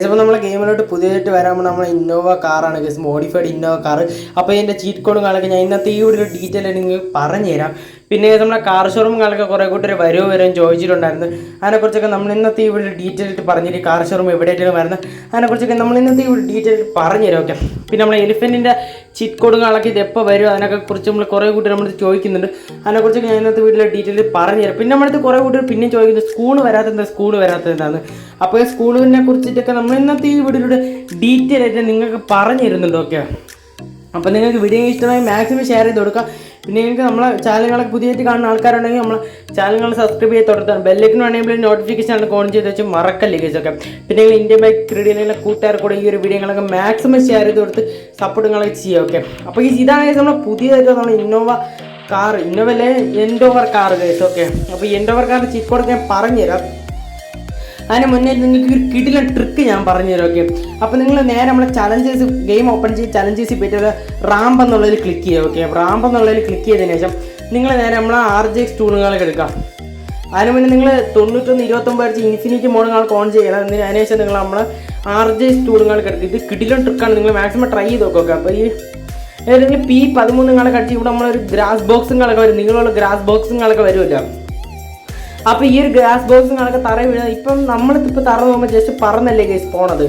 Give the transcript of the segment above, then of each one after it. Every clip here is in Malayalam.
ഇപ്പോൾ നമ്മളെ ഗെയിമിലോട്ട് പുതിയതായിട്ട് വരാമ്പോൾ നമ്മൾ ഇന്നോവ കാറാണ് ഗസ് മോഡിഫൈഡ് ഇന്നോവ കാർ അപ്പോൾ ഇതിന്റെ ചീറ്റ് കോഡും കാലൊക്കെ ഞാൻ ഇന്നത്തെ ഈ ഒരു ഡീറ്റെയിൽ നിങ്ങൾക്ക് പറഞ്ഞുതരാം. പിന്നെ നമ്മുടെ കാർ ഷോറൂം കാലൊക്കെ കുറേ കൂട്ടർ വരുമോ വരുമോ ചോദിച്ചിട്ടുണ്ടായിരുന്നു. അതിനെക്കുറിച്ചൊക്കെ നമ്മൾ ഇന്നത്തെ ഈ വീഡിയോ ഡീറ്റെയിൽ ആയിട്ട് പറഞ്ഞിട്ട് കാർ ഷോറൂം എവിടെയായിട്ടാണ് വരുന്നത്? അതിനെക്കുറിച്ചൊക്കെ നമ്മൾ ഇന്നത്തെ ഈ ഡീറ്റെയിൽ ആയിട്ട് പറഞ്ഞുതരാം ഓക്കെ പിന്നെ നമ്മൾ എലിഫന്റിന്റെ ചീറ്റ് കോഡുകളൊക്കെ ഇത് എപ്പോൾ വരും? അതിനൊക്കെ കുറിച്ച് നമ്മൾ കുറേ കൂട്ടർ നമ്മൾ ചോദിക്കുന്നുണ്ട്. അതിനെക്കുറിച്ച് ഞാൻ ഇന്നത്തെ വീഡിയോയിൽ ഡീറ്റെയിൽ പറഞ്ഞു തരാം. പിന്നെ നമ്മളടുത്ത് കുറേ കൂട്ടർ പിന്നെ ചോദിക്കുന്നത് സ്കൂൾ വരാത്തത് സ്കൂൾ വരാത്തത് എന്താണ് അപ്പോൾ സ്കൂളിനെ കുറിച്ചിട്ടൊക്കെ നമ്മൾ ഇന്നത്തെ ഈ വീട്ടിലൂടെ ഡീറ്റെയിൽ ആയിട്ട് നിങ്ങൾക്ക് പറഞ്ഞു തരുന്നുണ്ട് ഓക്കെ അപ്പോൾ നിങ്ങൾക്ക് വീഡിയോ ഇഷ്ടമായി മാക്സിമം ഷെയർ ചെയ്ത് കൊടുക്കുക. പിന്നെ നിങ്ങൾക്ക് നമ്മളെ ചാനലുകളൊക്കെ പുതിയതായിട്ട് കാണുന്ന ആൾക്കാരുണ്ടെങ്കിൽ നമ്മൾ ചാനലുകൾ സബ്സ്ക്രൈബ് ചെയ്ത് തുടർത്താൻ ബെല്ലേക്ക് വേണമെങ്കിൽ നോട്ടിഫിക്കേഷൻ ഓൺ ചെയ്ത് വെച്ച് മറക്കല്ലേ ഗേസൊക്കെ പിന്നെ നിങ്ങൾ ഇന്ത്യ ബൈക്ക് ക്രീഡിയിലെ കൂട്ടുകാർ കൂടെ ഈ ഒരു വീഡിയോകളൊക്കെ മാക്സിമം ഷെയർ ചെയ്ത് കൊടുത്ത് സപ്പോർട്ടുകളൊക്കെ ചെയ്യുക ഓക്കെ അപ്പോൾ ഈ ഇതാണ് നമ്മൾ പുതിയതായിട്ട് നമ്മൾ ഇന്നോവ കാർ ഇന്നോവല്ലേ എൻഡോവർ കാർ ഗേസ് ഓക്കെ അപ്പോൾ എൻഡോവർ കാർ ചിക്കോടൊക്കെ ഞാൻ പറഞ്ഞുതരാം. അതിന് മുന്നേ നിങ്ങൾക്ക് ഒരു കിടിലൻ ട്രിക്ക് ഞാൻ പറഞ്ഞു തരാം ഓക്കെ അപ്പോൾ നിങ്ങൾ നേരെ നമ്മളെ ചലഞ്ചേഴ്സ് ഗെയിം ഓപ്പൺ ചെയ്ത് ചലഞ്ചേഴ്സ് പറ്റിയത് റാമ്പ് എന്നുള്ളതിൽ ക്ലിക്ക് ചെയ്യുക ഓക്കെ റാമ്പ് എന്നുള്ളതിൽ ക്ലിക്ക് ചെയ്തതിന് ശേഷം നിങ്ങൾ നേരെ നമ്മളെ ആർ ജെ എക്സ് ടൂണുകളൊക്കെ എടുക്കാം അതിന് മുന്നേ നിങ്ങൾ തൊണ്ണൂറ്റൊന്ന് ഇരുപത്തൊമ്പത് അടിച്ച് ഇൻഫിനിറ്റി മോഡുകൾക്ക് ഓൺ ചെയ്യണം എന്നിട്ട് അതിന് ശേഷം നിങ്ങൾ നമ്മളെ ആർ ജെ എക്സ് ടൂണുകൾക്ക് എടുക്കുക. ഇത് കിടിലൻ ട്രിക്കാണ് നിങ്ങൾ മാക്സിമം ട്രൈ ചെയ്ത് നോക്കുക അപ്പോൾ ഈ ഏതെങ്കിലും പി പതിമൂന്നുകളൊക്കെ അടിച്ച് ഇവിടെ നമ്മളൊരു ഗ്രാസ് ബോക്സും ബോക്സുകളൊക്കെ വരും. നിങ്ങളുള്ള ഗ്രാസ് ബോക്സും ബോക്സുകളൊക്കെ വരുമല്ലോ. അപ്പോൾ ഈ ഒരു ഗ്രാസ് ബോക്സിനൊക്കെ തറ വീഴുന്നത് ഇപ്പം നമ്മളിപ്പോൾ തറ പോകുമ്പോൾ ജസ്റ്റ് പറന്നല്ലേ ഗൈസ് പോണത്.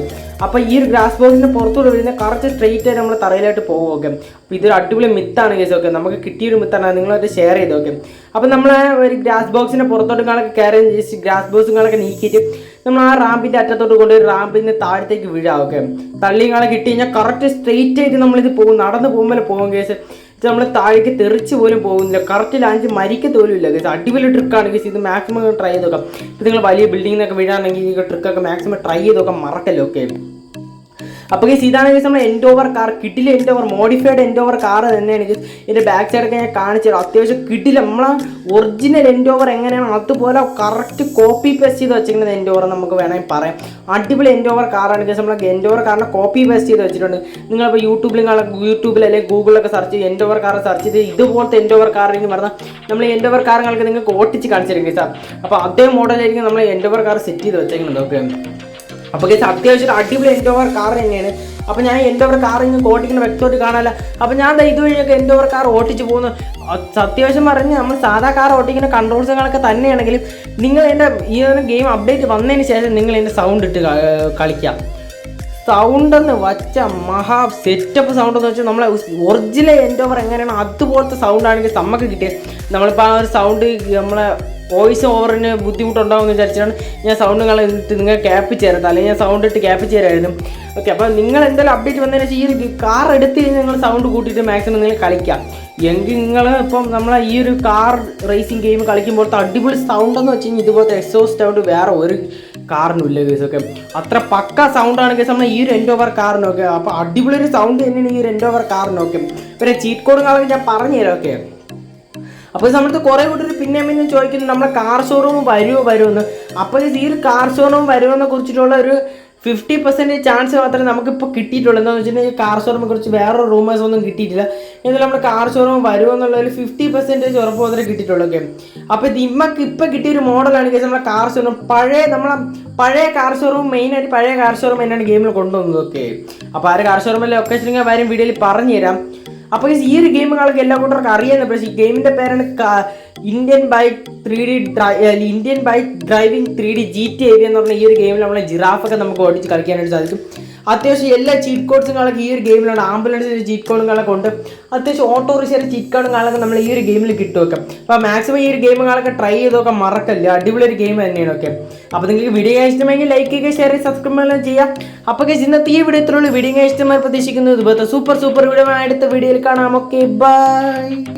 അപ്പോൾ ഈ ഒരു ഗ്രാസ് ബോക്സിന്റെ പുറത്തൂടെ വീഴുന്ന കറക്റ്റ് സ്ട്രെയിറ്റ് ആയിട്ട് നമ്മൾ തറയിലായിട്ട് പോകും ഓക്കെ അപ്പോൾ ഇതൊരു അടിപൊളി മിത്താണ് കേസ് ഓക്കെ നമുക്ക് കിട്ടിയൊരു മിത്താണ്. നിങ്ങളത് ഷെയർ ചെയ്ത് ഓക്കെ അപ്പോൾ നമ്മൾ ഒരു ഗ്രാസ് ബോക്സിന്റെ പുറത്തോട്ടുകളൊക്കെ കയറി ജസ്റ്റ് ഗ്രാസ് ബോക്സുകളൊക്കെ നീക്കിയിട്ട് നമ്മൾ ആ റാമ്പിന്റെ അറ്റത്തോട്ട് കൊണ്ട് റാമ്പിന്റെ താഴത്തേക്ക് വീഴാം ഓക്കെ തള്ളിങ്ങളെ കിട്ടി കഴിഞ്ഞാൽ കറക്റ്റ് സ്ട്രെയിറ്റ് ആയിട്ട് നമ്മളിത് പോകും. നടന്ന് പോകുമ്പോൾ പോകും കേസ് നമ്മൾ താഴേക്ക് തെറിച്ച് പോലും പോകുന്നില്ല. കറക്റ്റ് ലാഞ്ച് മരിക്കത്ത് പോലും ഇല്ല ഗൈസ് അടിപൊളി ട്രിക്കാണ് ഗൈസ് ഇത് മാക്സിമം ട്രൈ ചെയ്ത് നോക്കാം. ഇപ്പം നിങ്ങൾ വലിയ ബിൽഡിങ്ങിനൊക്കെ വീഴാണെങ്കിൽ ഈ ട്രിക്കൊക്കെ മാക്സിമം ട്രൈ ചെയ്ത് നോക്കാം മറക്കല്ലോ ഓക്കെ അപ്പോൾ ഗൈസ് ഇതാണ് ഗൈസ് നമ്മൾ എൻഡ് ഓവർ കാർ കിട്ടില്ല Endeavour modified Endeavour car തന്നെയാണ് ഗൈസ് ഇതിന്റെ ബാക്ക് സൈഡൊക്കെ ഞാൻ കാണിച്ചു തരാം അത്യാവശ്യം കിട്ടില്ല നമ്മളെ ഒറിജിനൽ എൻഡ് ഓവർ എങ്ങനെയാണ് അതുപോലെ കറക്റ്റ് കോപ്പി പേസ്റ്റ് ചെയ്ത് വെച്ചിരിക്കുന്നത് എൻഡ് ഓവർ നമുക്ക് വേണമെങ്കിൽ പറയാം അടിപൊളി എൻഡ് ഓവർ കാറാണ് ഗൈസ് നമ്മൾ എൻഡ് ഓവർ കാറിനെ കോപ്പി പേസ്റ്റ് ചെയ്ത് വെച്ചിട്ടുണ്ട് നിങ്ങളിപ്പോൾ യൂട്യൂബിൽ യൂട്യൂബിൽ അല്ലെങ്കിൽ ഗൂഗിളിലൊക്കെ സെർച്ച് ചെയ്ത് എൻഡ് ഓവർ കാർ സെർച്ച് ചെയ്ത് ഇതുപോലത്തെ എൻഡ് ഓവർ കാർ എന്ന് പറഞ്ഞാൽ നമ്മൾ എൻഡ് ഓവർ കാറുകൾക്ക് നിങ്ങൾക്ക് ഓട്ടിച്ച് കാണിച്ചിരിക്കും സാർ അപ്പോൾ അതേ മോഡലായിരിക്കും നമ്മൾ എൻഡ് ഓവർ കാർ സെറ്റ് ചെയ്ത് വെച്ചേക്കുന്നത് ഓക്കെ അപ്പോൾ ഗൈസ് അത്യാവശ്യം അടിപൊളി എന്റെ ഓവർ കാർ തന്നെയാണ്. അപ്പോൾ ഞാൻ എന്റെ ഓവർ കാർ ഇങ്ങനെ ഓട്ടിക്കുന്ന വ്യക്തമായിട്ട് കാണാല്ല. അപ്പോൾ ഞാൻ ഇതുവഴിയൊക്കെ എന്റെ ഓവർ കാർ ഓട്ടിച്ച് പോകുന്നു. അത് അത്യാവശ്യം പറഞ്ഞ് നമ്മൾ സാധാ കാർ ഓട്ടിക്കുന്ന കൺട്രോൾസുകളൊക്കെ തന്നെയാണെങ്കിലും നിങ്ങൾ എന്റെ ഈ ഒരു ഗെയിം അപ്ഡേറ്റ് വന്നതിന് ശേഷം നിങ്ങൾ എന്റെ സൗണ്ട് ഇട്ട് കളിക്കുക സൗണ്ട് എന്ന് വച്ച മഹാ സെറ്റപ്പ് സൗണ്ട് എന്ന് വെച്ചാൽ നമ്മളെ ഒറിജിനൽ എൻഡോവർ ഓവർ എങ്ങനെയാണ് അതുപോലത്തെ സൗണ്ട് ആണെങ്കിൽ നമുക്ക് കിട്ടിയത്. നമ്മളിപ്പോൾ ആ ഒരു സൗണ്ട് നമ്മളെ വോയിസ് ഓവറിന് ബുദ്ധിമുട്ടുണ്ടാവുമെന്ന് വിചാരിച്ചാണ് ഞാൻ സൗണ്ട് കളഞ്ഞിട്ട് നിങ്ങൾ ക്യാപ്പ് ചേരത്ത അല്ലെങ്കിൽ ഞാൻ സൗണ്ട് ഇട്ട് ക്യാപ്പ് ചേരായിരുന്നു. ഓക്കെ അപ്പോൾ നിങ്ങൾ എന്തായാലും അപ്ഡേറ്റ് വന്നതിന് ശേഷം ഈ ഒരു കാർ എടുത്ത് കഴിഞ്ഞാൽ നിങ്ങൾ സൗണ്ട് കൂട്ടിയിട്ട് മാക്സിമം നിങ്ങൾ കളിക്കാം. എങ്കിൽ നിങ്ങൾ ഇപ്പം നമ്മളെ ഈ ഒരു കാർ റേസിംഗ് ഗെയിം കളിക്കുമ്പോൾ അടിപൊളി സൗണ്ട് എന്ന് വെച്ച് കഴിഞ്ഞാൽ ഇതുപോലത്തെ എക്സോസ്റ്റ് സൗണ്ട് വേറെ ഒരു കാറിനുമില്ല കേസ് ഒക്കെ അത്ര പക്ക സൗണ്ടാണ് കേസ് നമ്മൾ ഈ ഒരു എൻഡ് ഓവർ കാറിനൊക്കെ അപ്പോൾ അടിപൊളി ഒരു സൗണ്ട് തന്നെയാണ് ഈ ഒരു എൻഡ് ഓവർ കാറിനൊക്കെ പിന്നെ ചീറ്റ് കോഡുകളൊക്കെ ഞാൻ പറഞ്ഞുതരാം ഓക്കെ അപ്പോൾ സമയത്ത് കുറേ കൂട്ടർ പിന്നെ പിന്നെ ചോദിക്കുന്നു നമ്മളെ കാർ ഷോറൂം വരുമോ വരുമെന്ന് അപ്പോൾ ഈ കാർ ഷോറൂം വരുമെന്നെ കുറിച്ചിട്ടുള്ള ഒരു ഫിഫ്റ്റി പെർസെന്റേജ് ചാൻസ് മാത്രമേ നമുക്കിപ്പോൾ കിട്ടിയിട്ടുള്ളൂ. എന്താണെന്ന് വെച്ചിട്ടുണ്ടെങ്കിൽ കാർ ഷോറൂമിനെ കുറിച്ച് വേറെ റൂമേഴ്സ് ഒന്നും കിട്ടിയിട്ടില്ല. എന്നാലും നമ്മുടെ കാർ ഷോറൂം വരുമെന്നുള്ള ഒരു ഫിഫ്റ്റി പെർസെന്റേജ് ഉറപ്പ് മാത്രമേ കിട്ടിയിട്ടുള്ളൂ ഓക്കെ അപ്പോൾ ഇമ്മക്ക് ഇപ്പം കിട്ടിയ ഒരു മോഡലാണ് കേസ് നമ്മുടെ കാർ ഷോറൂം പഴയ നമ്മളെ പഴയ കാർ ഷോറൂം മെയിനായിട്ട് പഴയ കാർ ഷോറൂം എന്നാണ് ഗെയിമിൽ കൊണ്ടുവന്നത് ഓക്കെ അപ്പോൾ ആ ഒരു കാർ ഷോറൂമിലെ ലൊക്കേഷൻ ഞാൻ വരും വീഡിയോയിൽ പറഞ്ഞു തരാം അപ്പോൾ ഈ ഒരു ഗെയിമുകളൊക്കെ എല്ലാ കൂട്ടർക്കും അറിയാൻ പക്ഷേ ഈ ഗെയിമിന്റെ പേരാണ് Indian bike three D Indian bike driving three D G T area എന്ന് പറഞ്ഞ ഈ ഒരു ഗെയിമിൽ നമ്മളെ ജിറാഫൊക്കെ നമുക്ക് ഓടിച്ച് കളിക്കാനായിട്ട് സാധിക്കും. അത്യാവശ്യം എല്ലാ ചീറ്റ് കോഡ്സുകളൊക്കെ ഈ ഒരു ഗെയിമിലാണ് ആംബുലൻസിന്റെ ചീറ്റ് കോഡുകളൊക്കെ ഉണ്ട്. അത്യാവശ്യം ഓട്ടോറിക്ഷയുടെ ചീറ്റ് കോഡുകളൊക്കെ നമ്മൾ ഈ ഒരു ഗെയിമിൽ കിട്ടും ഒക്കെ. അപ്പോൾ മാക്സിമം ഈ ഒരു ഗെയിമുകളൊക്കെ ട്രൈ ചെയ്തൊക്കെ മറക്കല്ല? അടിപൊളി ഒരു ഗെയിം തന്നെയാണ് ഒക്കെ. അപ്പോൾ നിങ്ങൾക്ക് വീഡിയോ ഇഷ്ടമെങ്കിൽ ലൈക്ക് ചെയ്യുക ഷെയർ ചെയ്യുക സബ്സ്ക്രൈബ് ചെയ്യാം അപ്പോൾ ഇന്നത്തെ ഈ വീഡിയോ ഇത്രയുള്ള വീഡിയോ ഇഷ്ടമായി പ്രതീക്ഷിക്കുന്നത് ഇതുപോലത്തെ സൂപ്പർ സൂപ്പർ വീഡിയോ അടുത്ത വീഡിയോയിൽ കാണാം. Okay bye